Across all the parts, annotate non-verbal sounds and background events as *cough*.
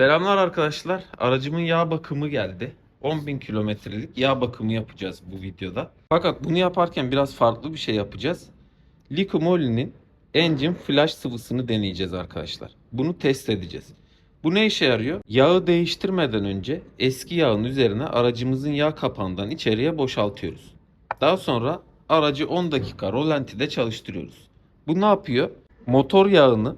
Selamlar arkadaşlar. Aracımın yağ bakımı geldi. 10.000 kilometrelik yağ bakımı yapacağız bu videoda. Fakat bunu yaparken biraz farklı bir şey yapacağız. Liquimoli'nin engine flash sıvısını deneyeceğiz arkadaşlar. Bunu test edeceğiz. Bu ne işe yarıyor? Yağı değiştirmeden önce eski yağın üzerine aracımızın yağ kapağından içeriye boşaltıyoruz. Daha sonra aracı 10 dakika rolantide çalıştırıyoruz. Bu ne yapıyor? Motor yağını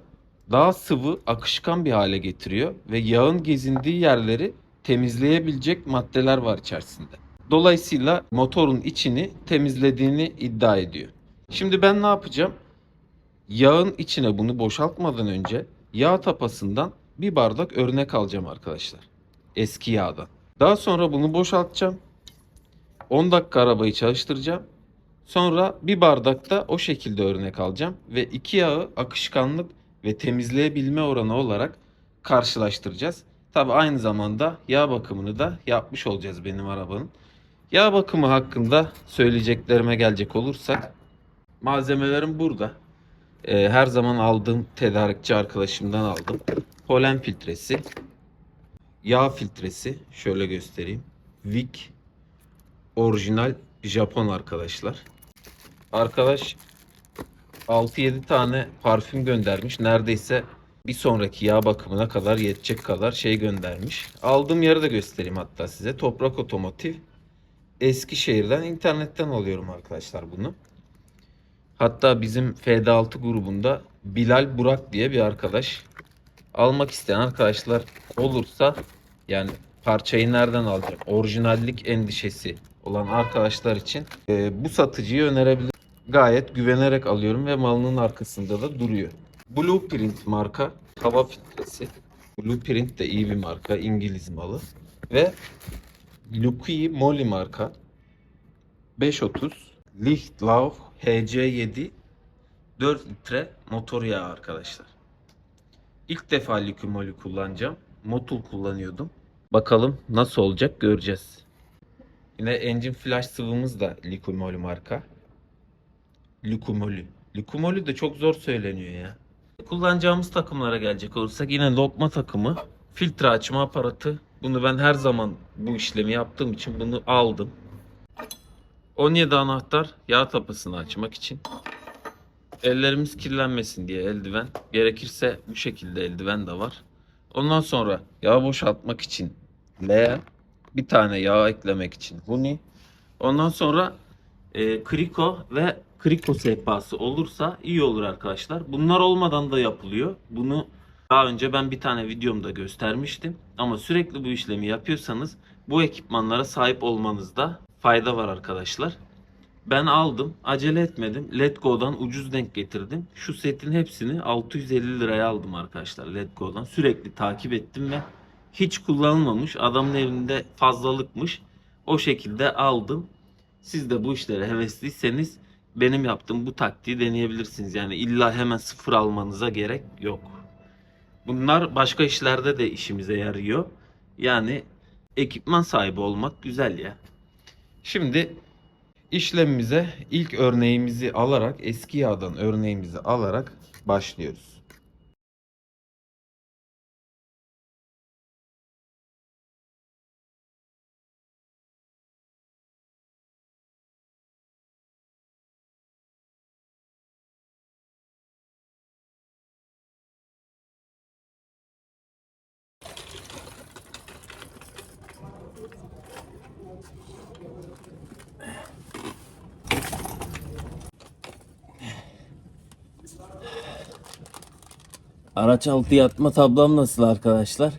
daha sıvı, akışkan bir hale getiriyor ve yağın gezindiği yerleri temizleyebilecek maddeler var içerisinde. Dolayısıyla motorun içini temizlediğini iddia ediyor. Şimdi ben ne yapacağım? Yağın içine bunu boşaltmadan önce yağ tapasından bir bardak örnek alacağım arkadaşlar. Eski yağdan. Daha sonra bunu boşaltacağım. 10 dakika arabayı çalıştıracağım. Sonra bir bardakta o şekilde örnek alacağım ve iki yağı akışkanlık ve temizleyebilme oranı olarak karşılaştıracağız. Tabi aynı zamanda yağ bakımını da yapmış olacağız benim arabanın. Yağ bakımı hakkında söyleyeceklerime gelecek olursak malzemelerim burada. Ee, her zaman aldığım tedarikçi arkadaşımdan aldım. Polen filtresi, yağ filtresi şöyle göstereyim. Vic orijinal Japon arkadaşlar. Arkadaş 6-7 tane parfüm göndermiş. Neredeyse bir sonraki yağ bakımına kadar yetecek kadar şey göndermiş. Aldığım yeri de göstereyim hatta size. Toprak Otomotiv. Eskişehir'den internetten alıyorum arkadaşlar bunu. Hatta bizim FD6 grubunda Bilal Burak diye bir arkadaş. Almak isteyen arkadaşlar olursa yani parçayı nereden alacak? Orijinallik endişesi olan arkadaşlar için e, bu satıcıyı önerebilirim gayet güvenerek alıyorum ve malının arkasında da duruyor. Blueprint marka hava filtresi. Blueprint de iyi bir marka, İngiliz malı. Ve Lucky Moly marka 530 Lichtlauf HC7 4 litre motor yağı arkadaşlar. İlk defa Lucky Moly kullanacağım. Motul kullanıyordum. Bakalım nasıl olacak göreceğiz. Yine engine flash sıvımız da Moly marka. Lukumoli. Lukumoli de çok zor söyleniyor ya. Kullanacağımız takımlara gelecek olursak yine lokma takımı, filtre açma aparatı. Bunu ben her zaman bu işlemi yaptığım için bunu aldım. 17 anahtar yağ tapasını açmak için. Ellerimiz kirlenmesin diye eldiven. Gerekirse bu şekilde eldiven de var. Ondan sonra yağ boşaltmak için leğen. Bir tane yağ eklemek için huni. Ondan sonra e, kriko ve kriko sehpası olursa iyi olur arkadaşlar. Bunlar olmadan da yapılıyor. Bunu daha önce ben bir tane videomda göstermiştim. Ama sürekli bu işlemi yapıyorsanız bu ekipmanlara sahip olmanızda fayda var arkadaşlar. Ben aldım. Acele etmedim. Letgo'dan ucuz denk getirdim. Şu setin hepsini 650 liraya aldım arkadaşlar Letgo'dan. Sürekli takip ettim ve hiç kullanılmamış. Adamın evinde fazlalıkmış. O şekilde aldım. Siz de bu işlere hevesliyseniz benim yaptığım bu taktiği deneyebilirsiniz. Yani illa hemen sıfır almanıza gerek yok. Bunlar başka işlerde de işimize yarıyor. Yani ekipman sahibi olmak güzel ya. Şimdi işlemimize ilk örneğimizi alarak eski yağdan örneğimizi alarak başlıyoruz. Araç altı yatma tablam nasıl arkadaşlar?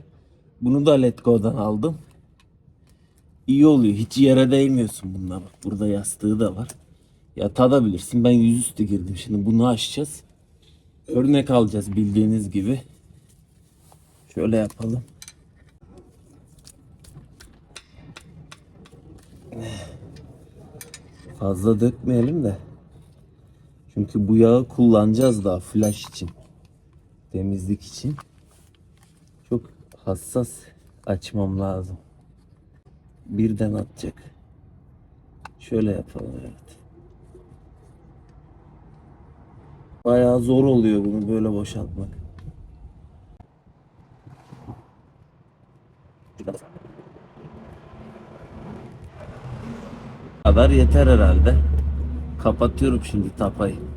Bunu da Letgo'dan aldım. İyi oluyor. Hiç yere değmiyorsun bununla bak. Burada yastığı da var. Yatabilirsin. Ben yüzüstü girdim. Şimdi bunu açacağız. Örnek alacağız bildiğiniz gibi. Şöyle yapalım. Fazla dökmeyelim de. Çünkü bu yağı kullanacağız daha flash için temizlik için çok hassas açmam lazım. Birden atacak. Şöyle yapalım evet. Bayağı zor oluyor bunu böyle boşaltmak. kadar yeter herhalde. Kapatıyorum şimdi tapayı.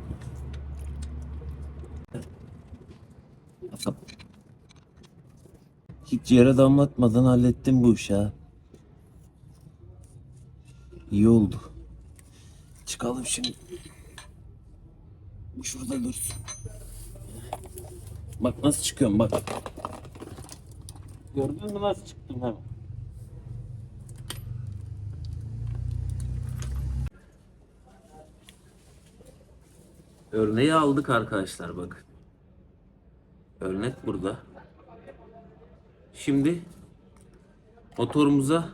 Hiç yere damlatmadan hallettim bu işi ha. İyi oldu. Çıkalım şimdi. Şurada dursun. Bak nasıl çıkıyorum bak. Gördün mü nasıl çıktım hemen. Örneği aldık arkadaşlar bakın. Örnek burada. Şimdi motorumuza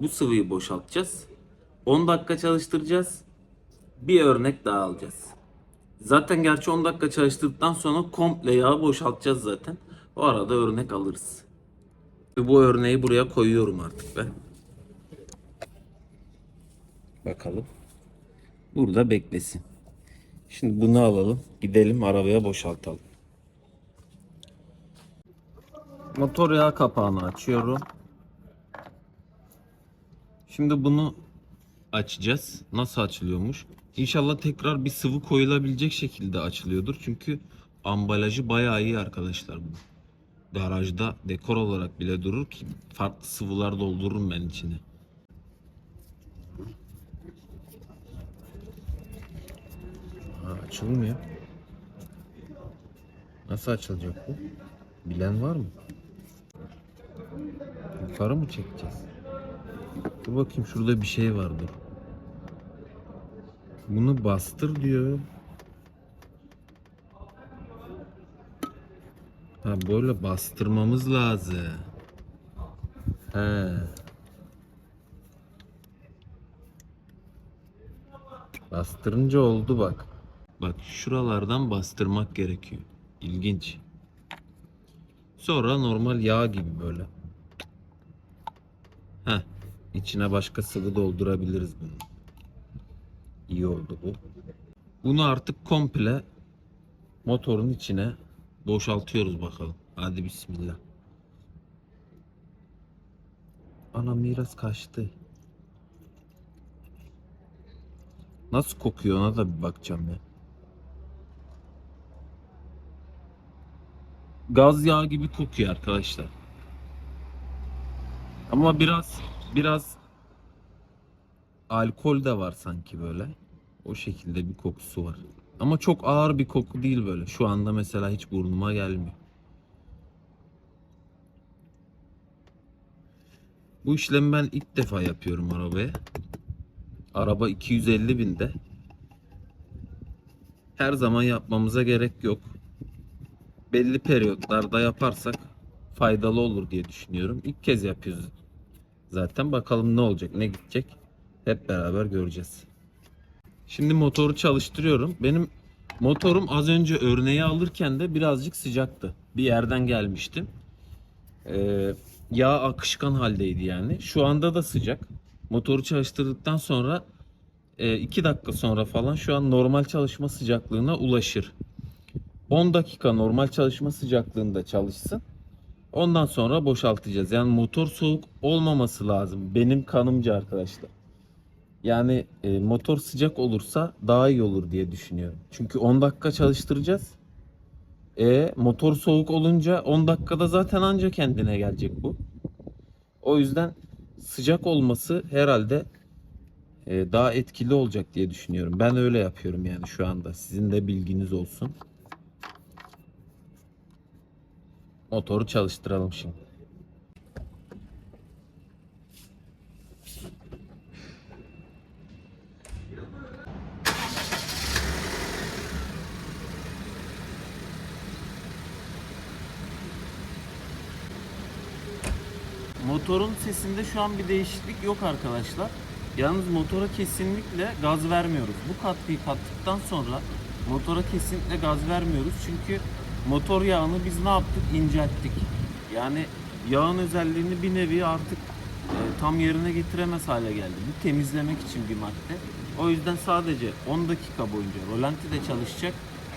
bu sıvıyı boşaltacağız. 10 dakika çalıştıracağız. Bir örnek daha alacağız. Zaten gerçi 10 dakika çalıştırdıktan sonra komple yağı boşaltacağız zaten. O arada örnek alırız. Bu örneği buraya koyuyorum artık ben. Bakalım. Burada beklesin. Şimdi bunu alalım. Gidelim arabaya boşaltalım. Motor yağ kapağını açıyorum. Şimdi bunu açacağız. Nasıl açılıyormuş? İnşallah tekrar bir sıvı koyulabilecek şekilde açılıyordur. Çünkü ambalajı bayağı iyi arkadaşlar bu. Garajda dekor olarak bile durur ki farklı sıvılar doldururum ben içine. Ha, açılmıyor. Nasıl açılacak bu? Bilen var mı? Yukarı mı çekeceğiz? Dur bakayım şurada bir şey vardı. Bunu bastır diyor. Ha böyle bastırmamız lazım. He. Bastırınca oldu bak. Bak şuralardan bastırmak gerekiyor. İlginç. Sonra normal yağ gibi böyle. İçine başka sıvı doldurabiliriz bunu. İyi oldu bu. Bunu artık komple motorun içine boşaltıyoruz bakalım. Hadi bismillah. Ana miras kaçtı. Nasıl kokuyor ona da bir bakacağım ya. Gaz yağı gibi kokuyor arkadaşlar. Ama biraz biraz alkol de var sanki böyle. O şekilde bir kokusu var. Ama çok ağır bir koku değil böyle. Şu anda mesela hiç burnuma gelmiyor. Bu işlemi ben ilk defa yapıyorum arabaya. Araba 250 binde. Her zaman yapmamıza gerek yok. Belli periyotlarda yaparsak faydalı olur diye düşünüyorum. İlk kez yapıyoruz. Zaten bakalım ne olacak, ne gidecek. Hep beraber göreceğiz. Şimdi motoru çalıştırıyorum. Benim motorum az önce örneği alırken de birazcık sıcaktı. Bir yerden gelmiştim. Ee, yağ akışkan haldeydi yani. Şu anda da sıcak. Motoru çalıştırdıktan sonra 2 dakika sonra falan şu an normal çalışma sıcaklığına ulaşır. 10 dakika normal çalışma sıcaklığında çalışsın. Ondan sonra boşaltacağız. Yani motor soğuk olmaması lazım. Benim kanımca arkadaşlar. Yani e, motor sıcak olursa daha iyi olur diye düşünüyorum. Çünkü 10 dakika çalıştıracağız. E motor soğuk olunca 10 dakikada zaten anca kendine gelecek bu. O yüzden sıcak olması herhalde e, daha etkili olacak diye düşünüyorum. Ben öyle yapıyorum yani şu anda. Sizin de bilginiz olsun. Motoru çalıştıralım şimdi. Motorun sesinde şu an bir değişiklik yok arkadaşlar. Yalnız motora kesinlikle gaz vermiyoruz. Bu katkıyı kattıktan sonra motora kesinlikle gaz vermiyoruz. Çünkü motor yağını biz ne yaptık? İncelttik. Yani yağın özelliğini bir nevi artık e, tam yerine getiremez hale geldi. Bu temizlemek için bir madde. O yüzden sadece 10 dakika boyunca rolanti de çalışacak.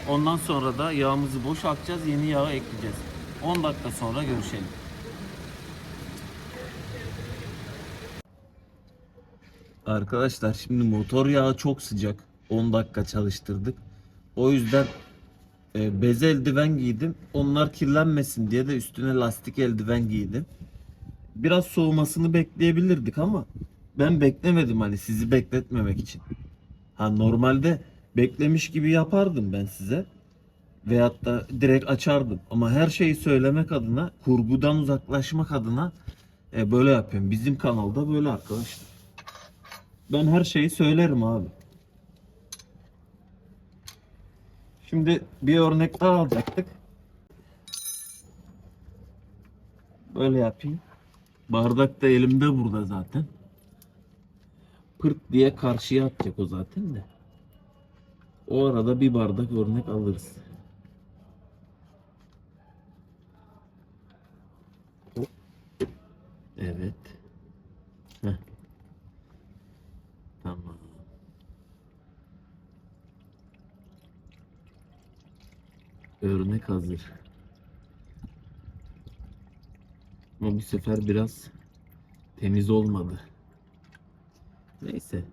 Ondan sonra da yağımızı boşaltacağız, yeni yağı ekleyeceğiz. 10 dakika sonra görüşelim. Arkadaşlar şimdi motor yağı çok sıcak. 10 dakika çalıştırdık. O yüzden e, bez eldiven giydim. Onlar kirlenmesin diye de üstüne lastik eldiven giydim. Biraz soğumasını bekleyebilirdik ama ben beklemedim hani sizi bekletmemek için. Ha normalde beklemiş gibi yapardım ben size. Veyahut da direkt açardım. Ama her şeyi söylemek adına, kurgudan uzaklaşmak adına e, böyle yapıyorum. Bizim kanalda böyle arkadaşlar. Ben her şeyi söylerim abi. Şimdi bir örnek daha alacaktık. Böyle yapayım. Bardak da elimde burada zaten. Pırt diye karşıya atacak o zaten de. O arada bir bardak örnek alırız. Evet. Heh. Tamam. Örnek hazır. Ama bu sefer biraz temiz olmadı. Neyse.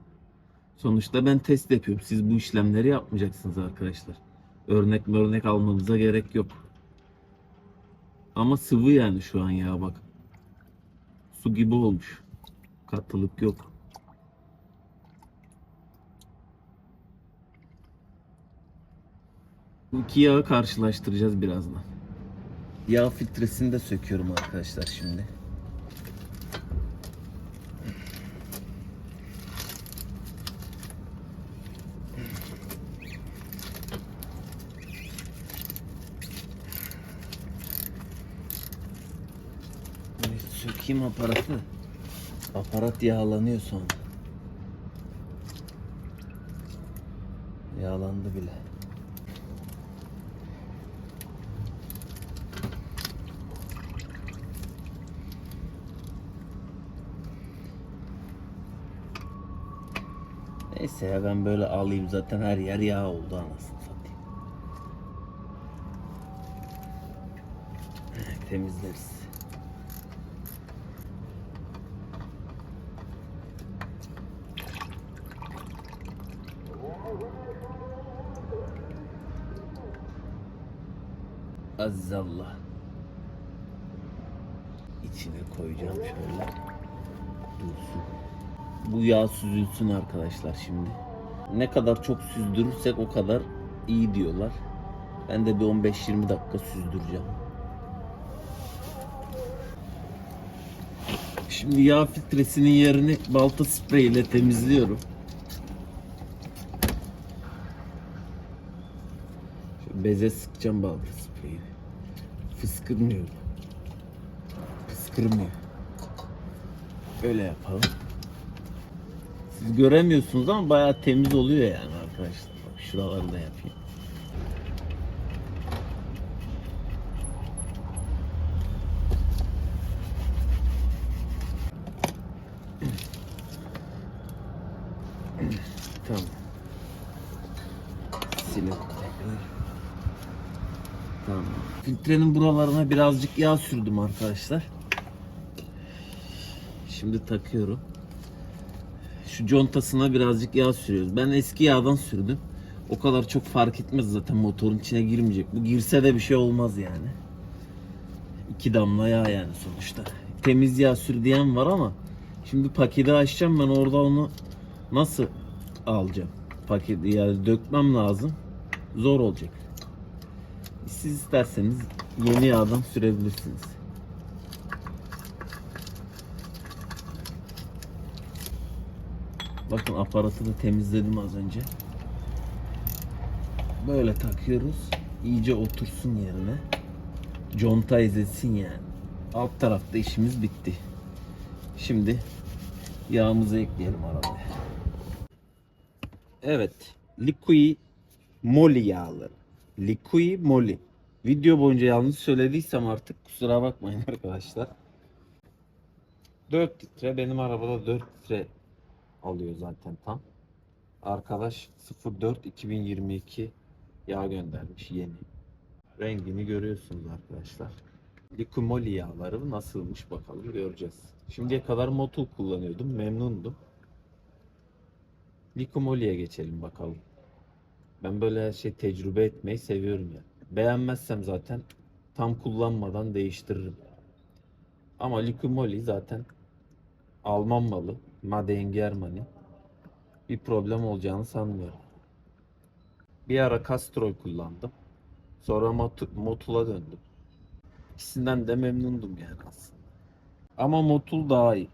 Sonuçta ben test yapıyorum. Siz bu işlemleri yapmayacaksınız arkadaşlar. Örnek örnek almanıza gerek yok. Ama sıvı yani şu an ya bak. Su gibi olmuş. Katılık yok. Bu iki yağı karşılaştıracağız birazdan. Yağ filtresini de söküyorum arkadaşlar şimdi. Sökeyim aparatı. Aparat yağlanıyor sonra. Yağlandı bile. Neyse ya ben böyle alayım zaten her yer yağ oldu anasını satayım. Temizleriz. Aziz Allah. İçine koyacağım şöyle. Dursun. Bu yağ süzülsün arkadaşlar şimdi. Ne kadar çok süzdürürsek o kadar iyi diyorlar. Ben de bir 15-20 dakika süzdüreceğim. Şimdi yağ filtresinin yerini balta sprey ile temizliyorum. Şöyle beze sıkacağım balta spreyi. Fıskırmıyor. Fıskırmıyor. Böyle yapalım. Siz göremiyorsunuz ama bayağı temiz oluyor yani arkadaşlar. Bak şuraları da yapayım. *clears throat* tamam. Silin. Tamam. Filtrenin buralarına birazcık yağ sürdüm arkadaşlar. Şimdi takıyorum. Şu contasına birazcık yağ sürüyoruz. Ben eski yağdan sürdüm. O kadar çok fark etmez zaten motorun içine girmeyecek. Bu girse de bir şey olmaz yani. İki damla yağ yani sonuçta. Temiz yağ sür diyen var ama şimdi paketi açacağım ben orada onu nasıl alacağım? Paketi yani dökmem lazım. Zor olacak. Siz isterseniz yeni yağdan sürebilirsiniz. Bakın aparatı da temizledim az önce. Böyle takıyoruz. İyice otursun yerine. Conta izlesin yani. Alt tarafta işimiz bitti. Şimdi yağımızı ekleyelim arabaya. Evet. Liqui Moly yağları. Liqui Moly. Video boyunca yanlış söylediysem artık kusura bakmayın *laughs* arkadaşlar. 4 litre benim arabada 4 litre alıyor zaten tam. Arkadaş 04 2022 yağ göndermiş yeni. Rengini görüyorsunuz arkadaşlar. Likumoli yağları nasılmış bakalım göreceğiz. Şimdiye kadar Motul kullanıyordum. Memnundum. Likumoli'ye geçelim bakalım. Ben böyle şey tecrübe etmeyi seviyorum ya. Beğenmezsem zaten tam kullanmadan değiştiririm. Ama Likumoli zaten Alman malı. Made in Germany. Bir problem olacağını sanmıyorum. Bir ara Castrol kullandım. Sonra Mot- Motul'a döndüm. İkisinden de memnundum yani aslında. Ama Motul daha iyi.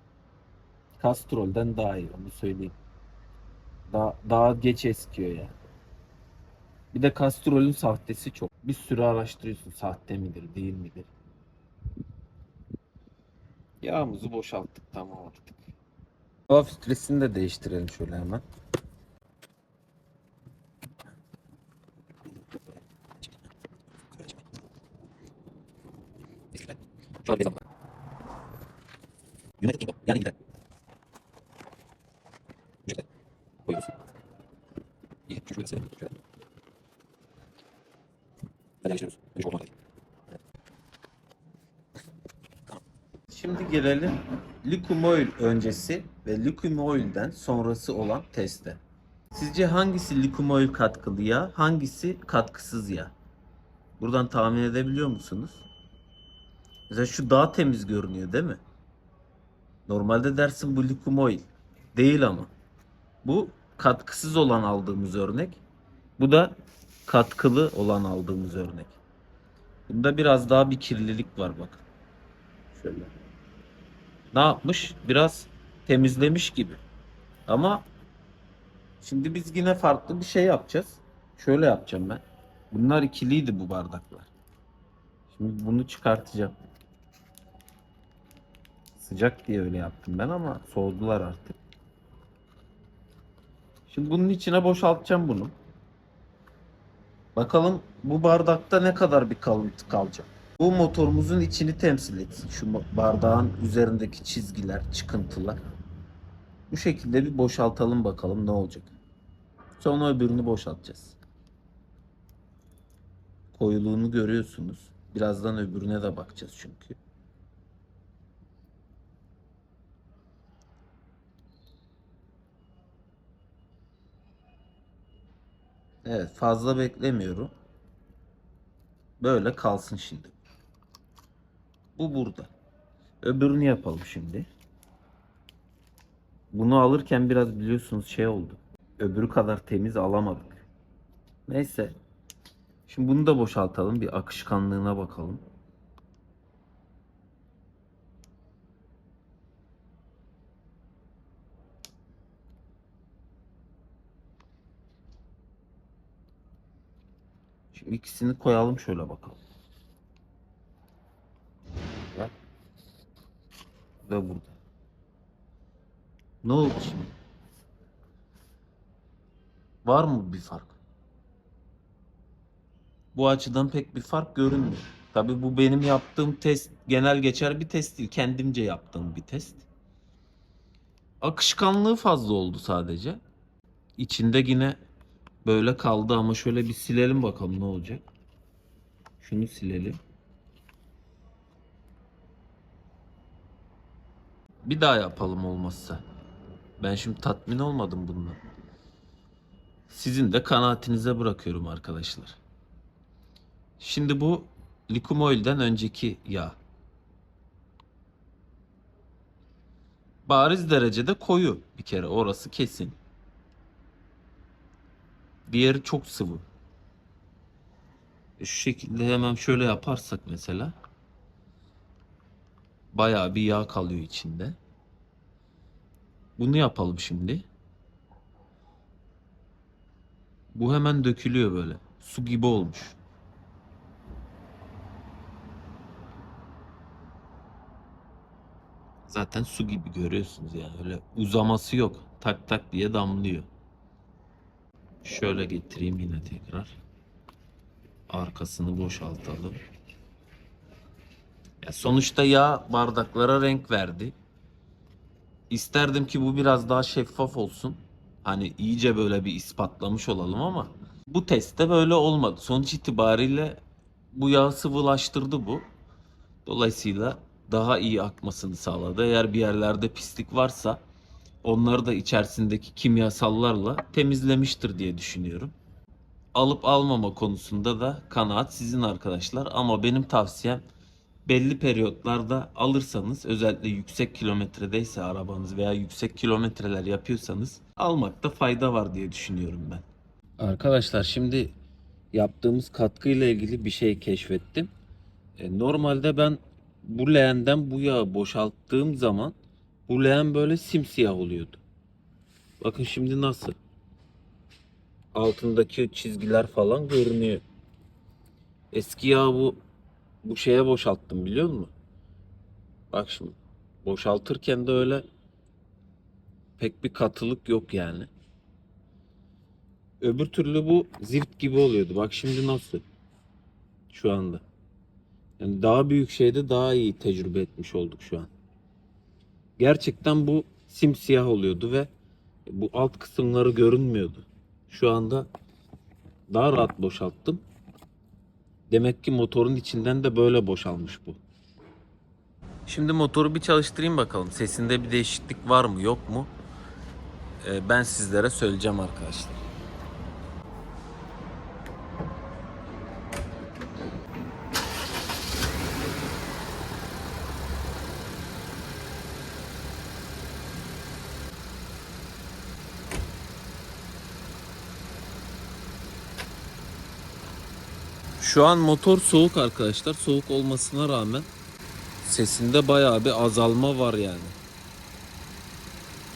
Castrol'den daha iyi onu söyleyeyim. Daha, daha geç eskiyor yani. Bir de Castrol'ün sahtesi çok. Bir sürü araştırıyorsun sahte midir değil midir. Yağımızı boşalttık tamam artık. Hava filtresini de değiştirelim şöyle hemen. Şimdi gelelim Liquim Oil öncesi ve Liquim Oil'den sonrası olan teste. Sizce hangisi Liquim Oil katkılı yağ, hangisi katkısız yağ? Buradan tahmin edebiliyor musunuz? Mesela şu daha temiz görünüyor değil mi? Normalde dersin bu Liquim Oil. Değil ama. Bu katkısız olan aldığımız örnek. Bu da katkılı olan aldığımız örnek. Bunda biraz daha bir kirlilik var bakın. Şöyle. Ne yapmış? Biraz temizlemiş gibi. Ama şimdi biz yine farklı bir şey yapacağız. Şöyle yapacağım ben. Bunlar ikiliydi bu bardaklar. Şimdi bunu çıkartacağım. Sıcak diye öyle yaptım ben ama soğudular artık. Şimdi bunun içine boşaltacağım bunu. Bakalım bu bardakta ne kadar bir kalıntı kalacak. Bu motorumuzun içini temsil etsin. Şu bardağın üzerindeki çizgiler, çıkıntılar. Bu şekilde bir boşaltalım bakalım ne olacak. Sonra öbürünü boşaltacağız. Koyuluğunu görüyorsunuz. Birazdan öbürüne de bakacağız çünkü. Evet fazla beklemiyorum. Böyle kalsın şimdi. Bu burada. Öbürünü yapalım şimdi. Bunu alırken biraz biliyorsunuz şey oldu. Öbürü kadar temiz alamadık. Neyse. Şimdi bunu da boşaltalım. Bir akışkanlığına bakalım. Şimdi ikisini koyalım şöyle bakalım. Bak. Ve burada. Ne oldu şimdi? Var mı bir fark? Bu açıdan pek bir fark görünmüyor. Tabii bu benim yaptığım test genel geçer bir test değil. Kendimce yaptığım bir test. Akışkanlığı fazla oldu sadece. İçinde yine böyle kaldı ama şöyle bir silelim bakalım ne olacak. Şunu silelim. Bir daha yapalım olmazsa. Ben şimdi tatmin olmadım bundan. Sizin de kanaatinize bırakıyorum arkadaşlar. Şimdi bu likum oil'den önceki yağ. Bariz derecede koyu bir kere orası kesin. Diğeri çok sıvı. E şu şekilde hemen şöyle yaparsak mesela bayağı bir yağ kalıyor içinde. Bunu yapalım şimdi. Bu hemen dökülüyor böyle. Su gibi olmuş. Zaten su gibi görüyorsunuz yani öyle uzaması yok. Tak tak diye damlıyor. Şöyle getireyim yine tekrar. Arkasını boşaltalım. Ya sonuçta yağ bardaklara renk verdi. İsterdim ki bu biraz daha şeffaf olsun. Hani iyice böyle bir ispatlamış olalım ama bu testte böyle olmadı. Sonuç itibariyle bu yağı sıvılaştırdı bu. Dolayısıyla daha iyi akmasını sağladı. Eğer bir yerlerde pislik varsa onları da içerisindeki kimyasallarla temizlemiştir diye düşünüyorum. Alıp almama konusunda da kanaat sizin arkadaşlar ama benim tavsiyem belli periyotlarda alırsanız özellikle yüksek kilometredeyse arabanız veya yüksek kilometreler yapıyorsanız almakta fayda var diye düşünüyorum ben. Arkadaşlar şimdi yaptığımız katkıyla ilgili bir şey keşfettim. E, normalde ben bu leğenden bu yağı boşalttığım zaman bu leğen böyle simsiyah oluyordu. Bakın şimdi nasıl? Altındaki çizgiler falan görünüyor. Eski yağı bu bu şeye boşalttım biliyor musun? Bak şimdi boşaltırken de öyle pek bir katılık yok yani. Öbür türlü bu zift gibi oluyordu. Bak şimdi nasıl? Şu anda. Yani daha büyük şeyde daha iyi tecrübe etmiş olduk şu an. Gerçekten bu simsiyah oluyordu ve bu alt kısımları görünmüyordu. Şu anda daha rahat boşalttım. Demek ki motorun içinden de böyle boşalmış bu. Şimdi motoru bir çalıştırayım bakalım. Sesinde bir değişiklik var mı yok mu? Ee, ben sizlere söyleyeceğim arkadaşlar. Şu an motor soğuk arkadaşlar. Soğuk olmasına rağmen sesinde bayağı bir azalma var yani.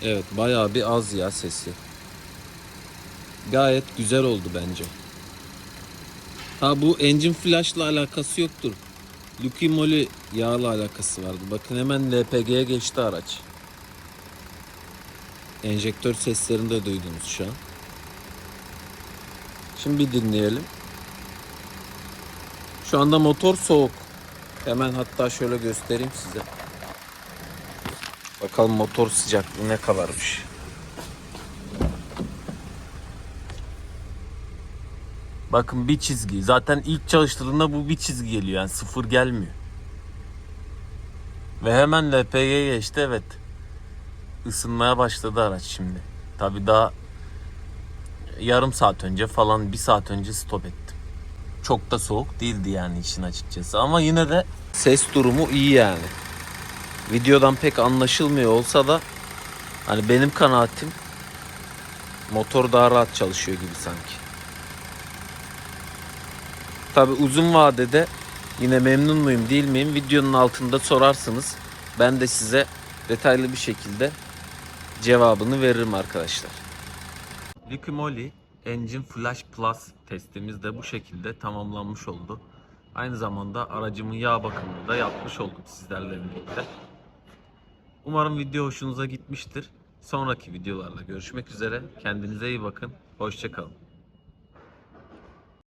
Evet bayağı bir az ya sesi. Gayet güzel oldu bence. Ha bu engine flash'la alakası yoktur. Lucky Moly yağla alakası vardı. Bakın hemen LPG'ye geçti araç. Enjektör seslerini de duydunuz şu an. Şimdi bir dinleyelim. Şu anda motor soğuk. Hemen hatta şöyle göstereyim size. Bakalım motor sıcaklığı ne kadarmış. Bakın bir çizgi. Zaten ilk çalıştırdığında bu bir çizgi geliyor. Yani sıfır gelmiyor. Ve hemen LPG'ye geçti evet. Isınmaya başladı araç şimdi. Tabi daha yarım saat önce falan bir saat önce stop ettim çok da soğuk değildi yani işin açıkçası. Ama yine de ses durumu iyi yani. Videodan pek anlaşılmıyor olsa da hani benim kanaatim motor daha rahat çalışıyor gibi sanki. Tabi uzun vadede yine memnun muyum değil miyim videonun altında sorarsınız. Ben de size detaylı bir şekilde cevabını veririm arkadaşlar. Liquimoli Engine Flash Plus testimiz de bu şekilde tamamlanmış oldu. Aynı zamanda aracımın yağ bakımını da yapmış olduk sizlerle birlikte. Umarım video hoşunuza gitmiştir. Sonraki videolarla görüşmek üzere. Kendinize iyi bakın. Hoşçakalın.